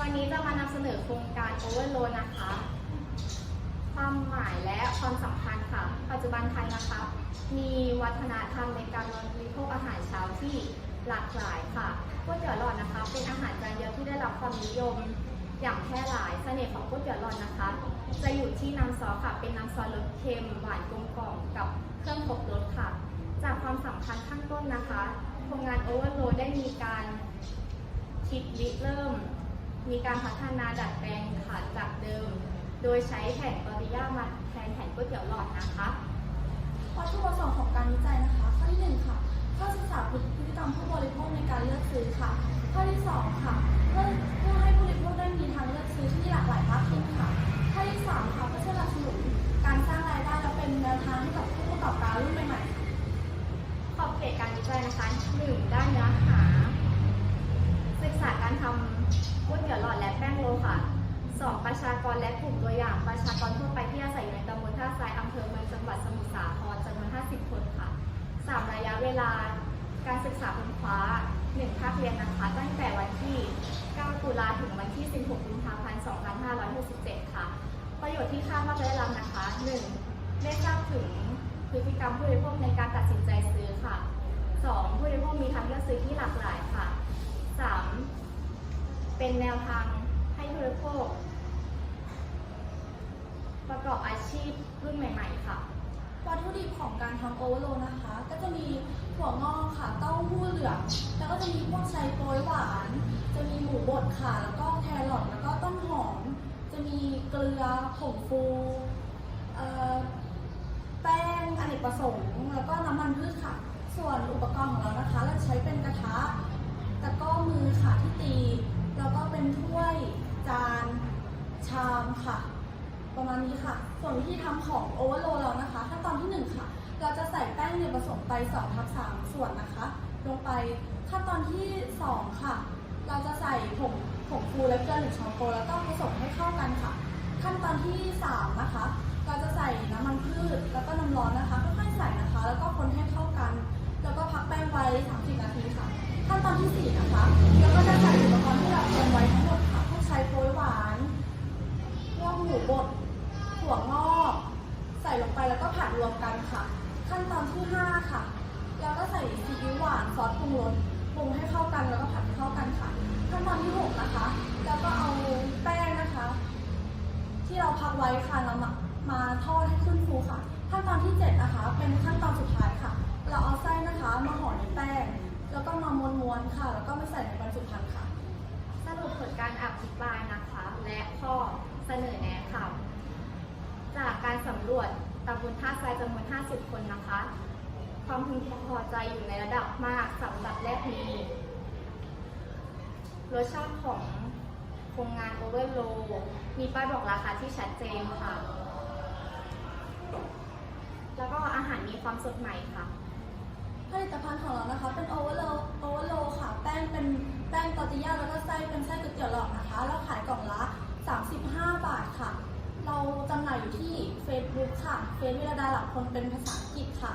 วันนี้จะมานำเสนอโครงการ Overload นะคะ ความหมายและความสำคัญค่ะ ปัจจุบันไทยนะคะ มีวัฒนธรรมในการบริโภคอาหารเช้าที่หลากหลายค่ะก๋วยเตี๋ยวหลอดนะคะ เป็นอาหารจานเดียวที่ได้รับความนิยม อย่างแพร่หลาย เสน่ห์ของก๋วยเตี๋ยวหลอดนะคะ จะอยู่ที่น้ำซอสค่ะ เป็นน้ำซอสรสเค็มหวานกลมกล่อมกับเครื่องครบรสค่ะ จากความสำคัญข้างต้นนะคะโครงงาน Overload ได้มีการ คิดริเริ่ม มีการพัฒนาดัดแปลงค่ะจากเดิม โดยใช้แผ่นตอริยามาแทนแผ่นก๋วยเตี๋ยวหลอดนะคะวัตถุประสงค์ของการวิจัยนะคะ ข้อที่หนึ่งค่ะเพื่อศึกษาพฤติกรรมผู้บริโภคในการเลือกซื้อค่ะ ข้อที่สองค่ะเพื่อเพื่อให้ผู้บริโภคได้มีทางเลือกซื้อที่หลากหลายมากขึ้นค่ะ ข้อที่สามค่ะเพื่อสนับสนุนการสร้างรายได้และเป็นแนวทางให้กับผู้ประกอบการรุ่นใหม่ๆค่ะขอบเขตการวิจัยนะคะหนึ่งด้านเนื้อหา ศึกษาการทำก๋วยเตี๋ยวหลอดและแป้งโลค่ะสองประชากรและกลุ่มตัวอย่างประชากรทั่วไปที่อาศัยอยู่ในตำบลท่าทรายอำเภอเมืองจังหวัดสมุทรสาครจำนวน 50 คนค่ะสามระยะเวลาการศึกษาค้นคว้าหนึ่งภาคเรียนนะคะตั้งแต่วันที่ 9 ตุลาถึงวันที่ 16 กุมภาพันธ์ 2567 ค่ะ ประโยชน์ที่คาดว่าจะได้รับนะคะ 1. ได้ทราบถึงพฤติกรรมผู้บริโภคในการตัดสินใจซื้อค่ะ 2. ผู้บริโภคมีทางเลือกซื้อที่หลากหลายค่ะ 3. เป็นแนวทางให้ผู้บริโภค ประกอบอาชีพรุ่นใหม่ ๆ ค่ะ วัตถุดิบของการทำโอเวอร์โลนะคะ ก็จะมีถั่วงอกค่ะ เต้าหู้เหลือง แล้วก็จะมีพวกไชโป๊ยหวาน จะมีหมูบดค่ะ แล้วก็แครอทแล้วก็ต้นหอม จะมีเกลือผงฟูแป้งอเนกประสงค์ แล้วก็น้ำมันพืชค่ะ ส่วนอุปกรณ์ของเรานะคะ เราใช้เป็นกระทะ ตะก้อมือค่ะที่ตี แล้วก็เป็นถ้วยจานชามค่ะ ประมาณนี้ค่ะ ส่วนวิธีทำของโอเวอร์โลเรานะคะขั้นตอนที่ 1 ค่ะ เราจะใส่แป้งเนยผสมไป2ทับ3ส่วนนะคะ ลงไปขั้นตอนที่ 2 ค่ะ เราจะใส่ผงผงฟูและเกลือหนึ่งช้อนโต๊ะแล้วก็ผสมให้เข้ากันค่ะ ขั้นตอนที่ 3 นะคะ เราจะใส่น้ำมันพืชแล้วก็น้ำร้อนนะคะค่อยๆใส่นะคะ แล้วก็คนให้เข้ากัน แล้วก็พักแป้งไว้30 ที่4นะคะเราก็จะใส่อุปกรณ์ที่เราเตรียมไว้ทั้งหมดค่ะพวกใช้โป๊ยหวานพวกหมูบดถั่วงอก ใส่ลงไปแล้วก็ผัดรวมกันค่ะ ขั้นตอนที่5ค่ะเราก็ใส่ซีอิ๊วหวานซอสปรุงรสปรุงให้เข้ากันแล้วก็ผัดให้เข้ากันค่ะ ขั้นตอนที่6นะคะ แล้วก็เอาแป้งนะคะ ที่เราพักไว้ค่ะแล้วมามาทอดให้ขึ้นฟูค่ะ ขั้นตอนที่7นะคะ เป็นขั้นตอนสุดท้ายค่ะ เราเอาไส้นะคะมาห่อในแป้ง แล้วก็มาม้วนๆค่ะ แล้วก็มาใส่ในบรรจุภัณฑ์ค่ะ สรุปผลการอภิปรายนะคะ และข้อเสนอแนะค่ะ จา การสำรวจตำบลท่าทรายจำนวน 50 คนนะคะ ความพึงพอใจอยู่ในระดับมากสำหรับแรกนี้รสชาติของโครงงานโอเวอร์โลมีป้ายบอกราคาที่ชัดเจนค่ะ แล้วก็อาหารมีความสดใหม่ค่ะ ผลิตภัณฑ์ของเรานะคะ เป็นโอเวอร์โลโอเวอร์โลค่ะ แป้งเป็นแป้งตอร์ติยาแล้วก็ไส้เป็นไส้ก๋วยเตี๋ยวหลอดนะคะ เราขายกล่องละ 35 บาทค่ะ เราจำหน่ายอยู่ที่ ค่ะเฟซวิรดาหลักคนเป็นภาษาอังกฤษค่ะ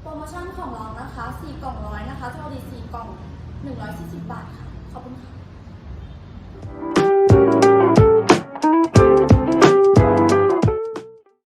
โปรโมชั่นของเรานะคะ 4 กล่องร้อยนะคะเท่าดี4กล่อง 140 บาทค่ะ ขอบคุณค่ะ